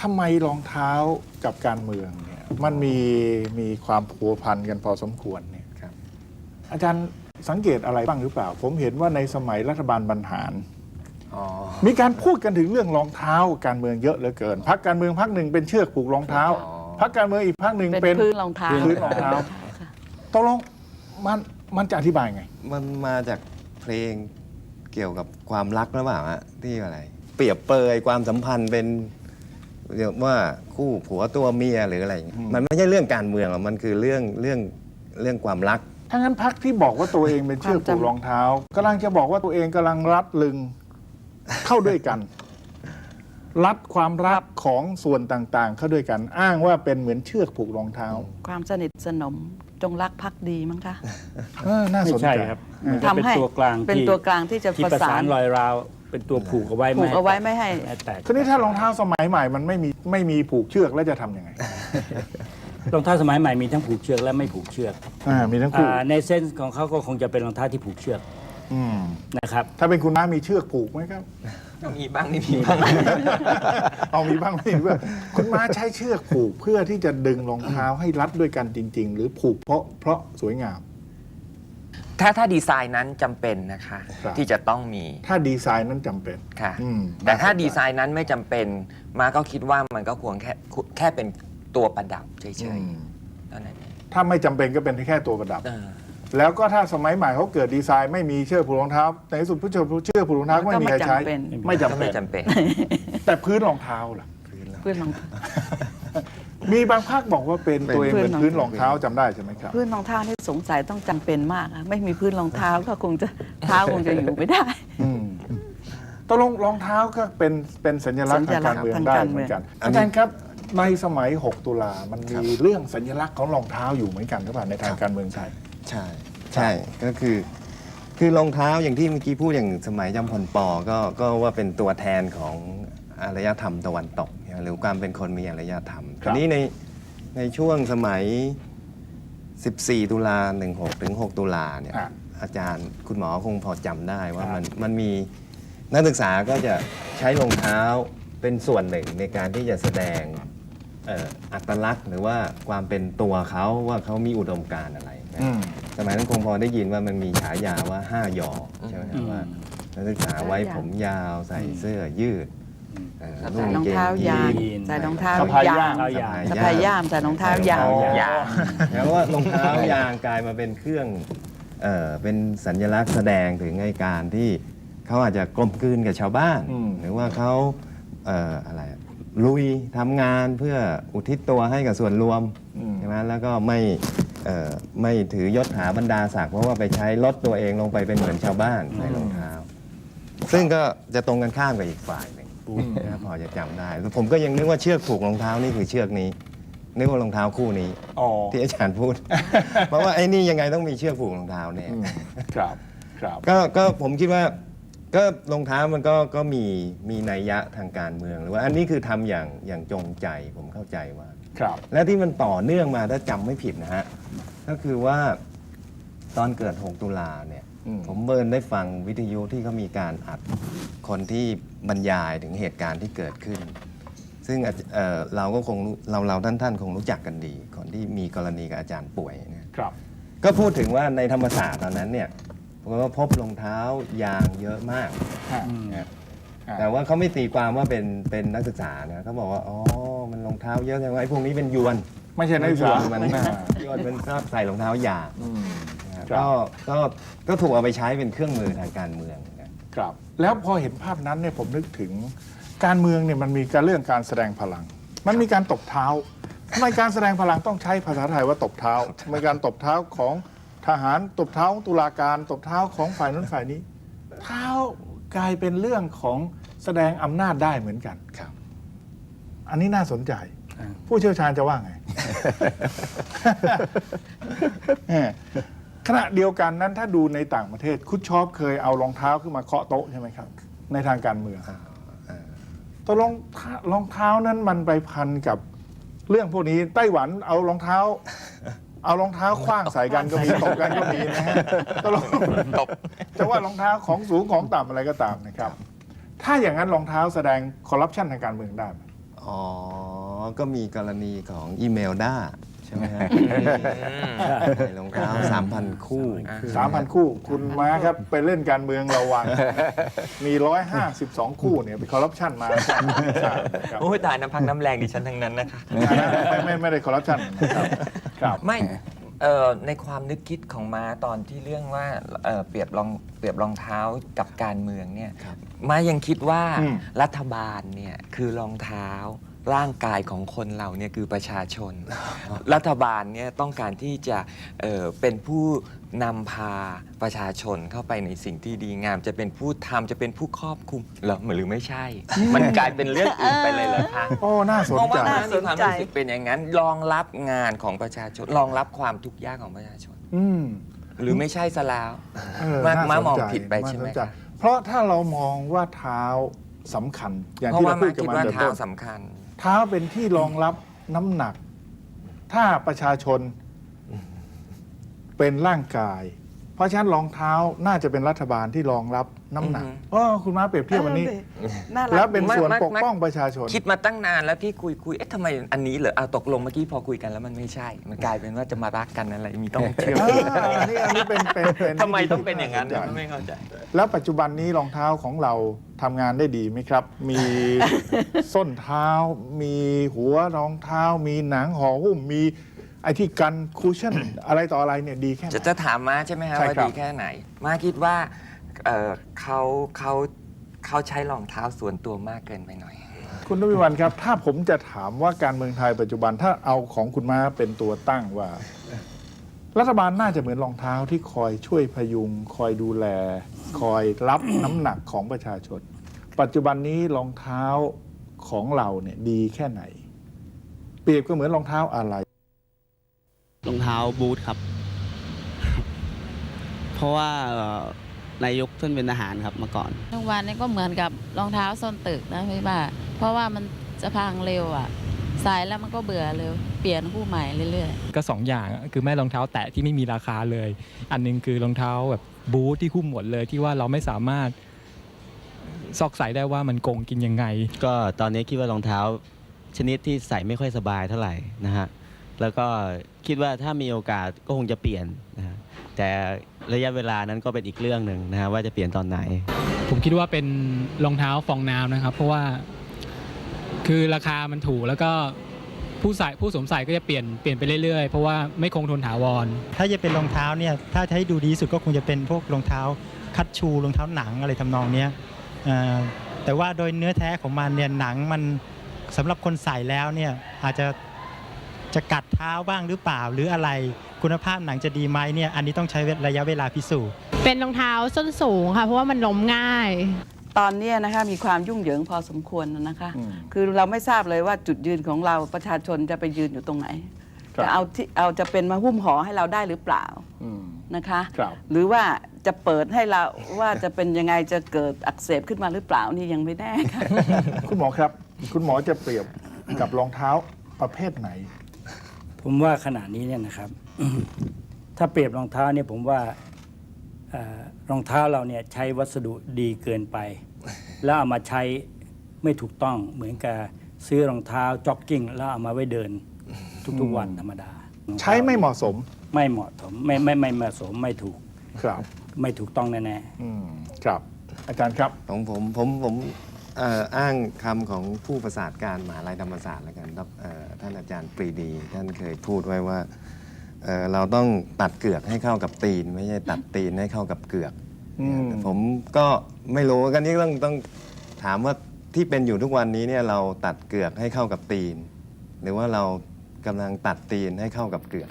ทำไมรองเท้ากับการเมืองเนี่ยมันมีมีความผัวพันกันพอสมควรเนี่ยครับอาจารย์สังเกตอะไรบ้างหรือเปล่า ผมเห็นว่าในสมัยรัฐบาลบรรหาร อ๋อ มีการพูดกันถึงเรื่องรองเท้าการเมืองเยอะเหลือเกินพักการเมืองพักหนึ่งเป็นเชือกผูกรองเท้าอ๋อ พักการเมืองอีกพักหนึ่งเป็นเป็นพื้นรองเท้า พื้นรองเท้าค่ะตกลงมันมันจะอธิบายไง มันมาจากเพลงเกี่ยวกับความรักหรือเปล่าฮะที่อะไร เปรียบเปรยความสัมพันธ์เป็น เรียกว่าคู่ผัวตัวเมียหรืออะไรอย่างเงี้ยอืมมันไม่ใช่เรื่องการเมืองหรอกมันคือเรื่องเรื่องเรื่องความรัก ถ้างั้นพักที่บอกว่าตัวเองเป็นเชือกผูกรองเท้ากำลังจะบอกว่าตัวเองกำลังรัดลึงเข้าด้วยกัน รัดความรักของส่วนต่างๆ เข้าด้วยกันอ้างว่าเป็นเหมือนเชือกผูกรองเท้าความสนิทสนมจงรักภักดีมั้งคะ เออน่าไม่สนใช่ใจครับเออมันจะเป็นทำให้ตัวกลางเป็นที่ตัวกลางที่จะที่ประประสาสานนรอยราว เป็นตัวผูกเอาไว้ผูกเอาไว้ไม่ให้ แตกทีนี้ถ้ารองเท้าสมัยใหม่มันไม่มีไม่มีผูกเชือกแล้วจะทำยังไงรองเท้าสมัยใหม่มีทั้งผูกเชือกและไม่ผูกเชือกอ่ามีทั้งคู่อ่าในเซนส์ของเขาก็คงจะเป็นรองเท้าที่ผูกเชือกอืมนะครับ ถ้าเป็นคุณน้ามีเชือกผูกไหมครับมีบ้างนี่มีบ้าง เอามีบ้างไม่มีบ้างคุณม้าใช้เชือกผูกเพื่อที่จะดึงรองเท้าให้รัดด้วยกันจริง ๆ หรือผูกเพราะเพราะสวยงาม ถ้าถ้าดีไซน์นั้นจำเป็นนะคะ ครับ ที่จะต้องมีถ้าดีไซน์นั้นจำเป็นค่ะ อืมแต่ถ้าน่สนใจดีไซน์นั้นไม่จำเป็น มาก็คิดว่ามันก็ควรแค่แค่เป็นตัวประดับเฉอืยมๆเท่านั้นเองถ้าไม่จำเป็นก็เป็นแค่ตัวประดับ เออแล้วก็ถ้าสมัยใหม่เขาเกิดดีไซน์ไม่มีเชือกผูกรองเท้าในที่สุดผู้เชือกเชือกผูกรองเท้าก็ไม่มีใครใช้ ก็ไม่จำเป็น ไม่จำก็เป็ไม่น จำเป็น แต่พื้นรองเท้าล่ะพื้นรองเท้า มีบางภาคบอกว่าเป็นเป็นตัวเองเป็นพื้พื้นนรรอองงเท้าเท้าจำได้ใช่ไหมครับพื้นรองเท้านี่สงสัยต้องจำเป็นมากอะไม่มีพื้นรองเท้าก็คงจะเท้าคงจะอยู่ไม่ได้ อืมตกลงรองเท้าก็เป็นเป็นสัญลักษณ์สัทางญลัการกษณ์เมืองทางได้การเหเมืมือองนกันอันอานี้จารย์ครับในสมัย 6 ตุลามันครัมีบเรื่องสัญลักษณ์ของรองเท้าอยู่เหมือนกันหรือเปล่าในทางการเมืองไทย ใช่ใช่ก็คือ คือรองเท้าอย่างที่เมื่อกี้พูดอย่างสมัยจำพลปอก็ก็ว่าเป็นตัวแทนของอารยธรรมตะวันตก หรือความเป็นคนมีอารยธรรมครัทีบ นี้ในในช่วงสมัย 14 ตุลา16 ถึง 6 ตุลาเนี่ย อะ อาจารย์คุณหมอคงพอจำได้ว่ามันมันมีนักศึกษาก็จะใช้รองเท้าเป็นส่วนหนึ่งในการที่จะแสดงเอ่ออัตลักษณ์ หรือว่าความเป็นตัวเขาว่าเขามีอุดมการณ์อะไรนะอืม สมัยนั้นคงพอได้ยินว่ามันมีฉายาว่าห้ายอใช่ไหมครับอืมว่านักศึกษาไว้ผมยาวใส่เสื้อยืด เอ่อใส่รองกเท้ายางยีน ใส่รองเท้าสะพายยาย่างงเท้ายาง สะพายย่ามใส่รองเท้ายางใส่รองเท้ยางแล้วว่ารองเท้ายางกลายมาเป็นเครื่องเอ่อเป็นสัญลักษณ์แสดงถึงไอการที่เขาอาจจะกลมกลืนกับชาวบ้าน อืม หรือว่าเขาเอ่ออะไรลุยทำงานเพื่ออุทิศตัวให้กับส่วนรวมอืมใช่ไหมแล้วก็ไม่เอ่อไม่ถือยศหาบรรดาศักดิ์เพราะว่าไปใช้ลดตัวเองลงไปเป็นเหมือนชาวบ้านในรองเท้า ซึ่งก็จะตรงกันข้ามกับอีกฝ่ายหนึ่ง นะพอจะจำได้แล้วผมก็ยังนึกว่าเชือกผูกรองเท้านี่คือเชือกนี้ นึกว่ารองเท้าคู่นี้ อ๋อที่อาจารย์พูด เพราะว่าไอ้นี่ยังไงต้องมีเชือกผูกรองเท้าเนี่ยอืมครับครับ ก็ก็ผมคิดว่าก็รองเท้ามันก็ก็มีมีนัยยะทางการเมืองหรือว่าอันนี้คือทำอย่างอย่างจงใจผมเข้าใจว่า ครับ และที่มันต่อเนื่องมาถ้าจำไม่ผิดนะฮะ ก็คือว่าตอนเกิด 6 ตุลาเนี่ยอืม ผมเบิร์นได้ฟังวิทยุที่เขามีการอัดคนที่บรรยายถึงเหตุการณ์ที่เกิดขึ้น ซึ่งอาจเอ่อเราก็คงรู้เราเราท่านท่านคงรู้จักกันดี คนที่มีกรณีกับอาจารย์ป่วยเนี่ย ครับ ก็พูดถึงว่าในธรรมศาสตร์ตอนนั้นเนี่ยผมก็พบรองเท้ายางเยอะมากฮะอืมนะอ่า แต่ว่าเขาไม่ตีความว่าเป็นเป็นนักศึกษานะเขาบอกว่าอ๋อมันรองเท้าเยอะแสดงว่าไอ้พวกนี้เป็นยวนไม่ใช่นักศึกษามันอ่ายวนมันชอบใส่รองเท้ายางอืมนะ ครับครับ ก็ก็ก็ถูกเอาไปใช้เป็นเครื่องมือทางการเมืองนะครับแล้วพอเห็นภาพนั้นเนี่ยผมนึกถึงการเมืองเนี่ยมันมีการเรื่องการแสดงพลัง มันมีการตบเท้าทำไมการแสดงพลังต้องใช้ภาษาไทยว่าตบเท้าทำไมการตบเท้าของทหารตบเท้าของตุลาการตบเท้าของฝ่ายนั้นฝ่ายนี้ เท้ากลายเป็นเรื่องของแสดงอำนาจได้เหมือนกัน ครับ อันนี้น่าสนใจอ่าผู้เชี่ยวชาญจะว่าไงเออข ณะเดียวกันนั้นถ้าดูในต่างประเทศคุชชอปเคยเอารองเท้าขึ้นมาเคาะโต๊ะใช่ไหมครับ ในทางการเมืองอ่าอ่าตกลงเท้ารองเท้านั้นมันไปพันกับเรื่องพวกนี้ไต้หวันเอารองเท้า เอารองเท้าคว้างใส่กันก็มีตบกันก็มีนะฮะตกลงจะว่ารองเท้าของสูงของต่ำอะไรก็ตามนะครับ ถ้าอย่างนั้นรองเท้าแสดงคอร์รัปชันทางการเมืองได้ไหมอ๋อ ก็มีกรณีของอีเมลด้า ใช่ไหมฮะใส่รองเท้าสามพันคู่ สามพันคู่ คุณม้าครับไปเล่นการเมืองระวัง มีร้อยห้าสิบสองคู่เนี่ยไปคอร์รัปชันมาใช่ใช่ครับโอ้ยตายน้ำพักน้ำแรงดิฉันทั้งนั้นนะคะ ไม่ไม่ไม่ได้คอร์รัปชันนะครับครับ ไม่เอ่อในความนึกคิดของม้าตอนที่เรื่องว่าเอ่อเปรียบรองเปรียบรองเท้ากับการเมืองเนี่ยม้ายังคิดว่าอืม รัฐบาลเนี่ยคือรองเท้า ร่างกายของคนเราเนี่ยคือประชาชน รัฐบาลเนี่ยต้องการที่จะเอ่อเป็นผู้นำพาประชาชนเข้าไปในสิ่งที่ดีงาม จะเป็นผู้ทำจะเป็นผู้ครอบคุมเหรอหรือไม่ใช่ มันกลายเป็นเรื่องอื่นไปเลยเหรอคะ โอ้ น่าสนเพราะใจ ว่าน่าน่าสสนนใจใจ รู้สึกเป็นอย่างนั้นรองรับงานของประชาชนรองรับความทุกข์ยากของประชาชน อืมหรือไม่ใช่ซะแล้ว เออม้าน่สนม้ามองใจผิดไปใช่ไหมน่าสนจคะ เพราะถ้าเรามองว่าเท้าสำคัญ อย่างเพราะที่ว่าเราพูมาดกันคิดมาว่าแต่เท้าต้นสำคัญ เท้าเป็นที่รองรับน้ำหนัก ถ้าประชาชนเป็นร่างกาย ราะฉะนั้นรองเท้าน่าจะเป็นรัฐบาลที่รองรับน้ำหนักอือฮึเออคุณม้าเปรียบเทียบวันนี้ น่ารัก แล้วเป็นส่วนไม่ไม่ปกป้องประชาชน คิดมาตั้งนานแล้วที่คุยคุยเอ๊ะทำไมอันนี้เหรอเอาตกลงเมื่อกี้พอคุยกันแล้วมันไม่ใช่ มันกลายเป็นว่าจะมารักกันอะไรมีต้องเชื่อมอ่าอันนี้อันนี้เป็นเป็นเป็นทำไมต้องเป็นอย่างนั้นที่ไม่เข้าใจ แล้วปัจจุบันนี้รองเท้าของเราทำงานได้ดีไหมครับ มี ส้นเท้า มีหัวรองเท้า มีหนังห่อหุ้มมี ไอที่กันคูชั่น อะไรต่ออะไรเนี่ยดีแค่ไหน จะจะถามมาใช่ไหมฮะใช่ว่าครับ ดีแค่ไหน มาคิดว่าเอ่อเขาเขาเขาใช้รองเท้าส่วนตัวมากเกินไปหน่อย คุณนวิวันครับ ถ้าผมจะถามว่าการเมืองไทยปัจจุบันถ้าเอาของคุณม้าเป็นตัวตั้งว่า รัฐบาลน่าจะเหมือนรองเท้าที่คอยช่วยพยุง คอยดูแล คอยรับน้ำหนักของประชาชน ปัจจุบันนี้รองเท้าของเราเนี่ยดีแค่ไหน เปรียบก็เหมือนรองเท้าอะไรรอง เท้าบูทครับ เพราะว่าเอ่อนายกท่านเป็นทหารครับเมื่อก่อนทุกวันนี้ก็เหมือนกับรองเท้าส้นตึกนะพี่บ้าเพราะว่ามันจะพังเร็วอะใส่แล้วมันก็เบื่อเร็วเปลี่ยนคู่ใหม่เรื่อยๆ ก็สองอย่างอะคือไม่รองเท้าแตะที่ไม่มีราคาเลย อันหนึงคือรองเท้าแบบบูทที่หุ้มหมดเลยที่ว่าเราไม่สามารถซอกใส่ได้ว่ามันโกงกินยังไง ก็ตอนนี้คิดว่ารองเท้าชนิดที่ใส่ไม่ค่อยสบายเท่าไหร่นะฮะแล้วก็ คิดว่าถ้ามีโอกาสก็คงจะเปลี่ยนนะฮะแต่ระยะเวลานั้นก็เป็นอีกเรื่องหนึ่งนะฮะว่าจะเปลี่ยนตอนไหน ผมคิดว่าเป็นรองเท้าฟองน้ำนะครับ เพราะว่าคือราคามันถูกแล้วก็ผู้ใส่ผู้สวมใส่ก็จะเปลี่ยนเปลี่ยนไปเรื่อยๆ เพราะว่าไม่คงทนถาวร ถ้าจะเป็นรองเท้าเนี่ยถ้าจะให้ดูดีที่สุดก็คงจะเป็นพวกรองเท้าคัดชูรองเท้าหนังอะไรทำนองเนี้ยเอ่อแต่ว่าโดยเนื้อแท้ของมันเนี่ยหนังมันสำหรับคนใส่แล้วเนี่ยอาจจะ จะกัดเท้าบ้างหรือเปล่าหรืออะไร คุณภาพหนังจะดีไหมเนี่ยอันนี้ต้องใช้ระยะเวลาพิสูจน์ เป็นรองเท้าส้นสูงค่ะ เพราะว่ามันล้มง่าย ตอนเนี้ยนะคะมีความยุ่งเหยิงพอสมควรนะคะอืมคือเราไม่ทราบเลยว่าจุดยืนของเราประชาชนจะไปยืนอยู่ตรงไหนครับจะเอาที่เอาจะเป็นมาหุ้มห่อให้เราได้หรือเปล่าอืมนะคะครับหรือว่าจะเปิดให้เราว่าจะเป็นยังไงจะเกิดอักเสบขึ้นมาหรือเปล่านี่ยังไม่แน่ค่ะคุณหมอครับ คุณหมอจะเปรียบกับรองเท้าประเภทไหน ผมว่าขณะนี้เนี่ยนะครับ ถ้าเปรียบรองเท้าเนี่ยผมว่าเอ่อรองเท้าเราเนี่ยใช้วัสดุดีเกินไป แล้วเอามาใช้ไม่ถูกต้องเหมือนกับซื้อรองเท้าจ็อกกิ้งแล้วเอามาไว้เดินทุกๆวันธรรมดา ใช้ไม่เหมาะสม ไม่เหมาะสมไม่ไม่ไม่เหมาะสมไม่ถูกครับ ไม่ถูกต้องแน่อืมครับ อาจารย์ครับของผมผมผม เอ่ออ้างคำของผู้ประสาทการมหาลัยธรรมศาสตร์แล้วกันครับเอ่อท่านอาจารย์ปรีดี ท่านเคยพูดไว้ว่าเอ่อเราต้องตัดเกือกให้เข้ากับตีน ไม่ใช่ตัดตีนให้เข้ากับเกือก อืม ผมก็ไม่รู้กันนี้ต้องต้องถามว่าที่เป็นอยู่ทุกวันนี้เนี่ยเราตัดเกือกให้เข้ากับตีน หรือว่าเรากำลังตัดตีนให้เข้ากับเกือก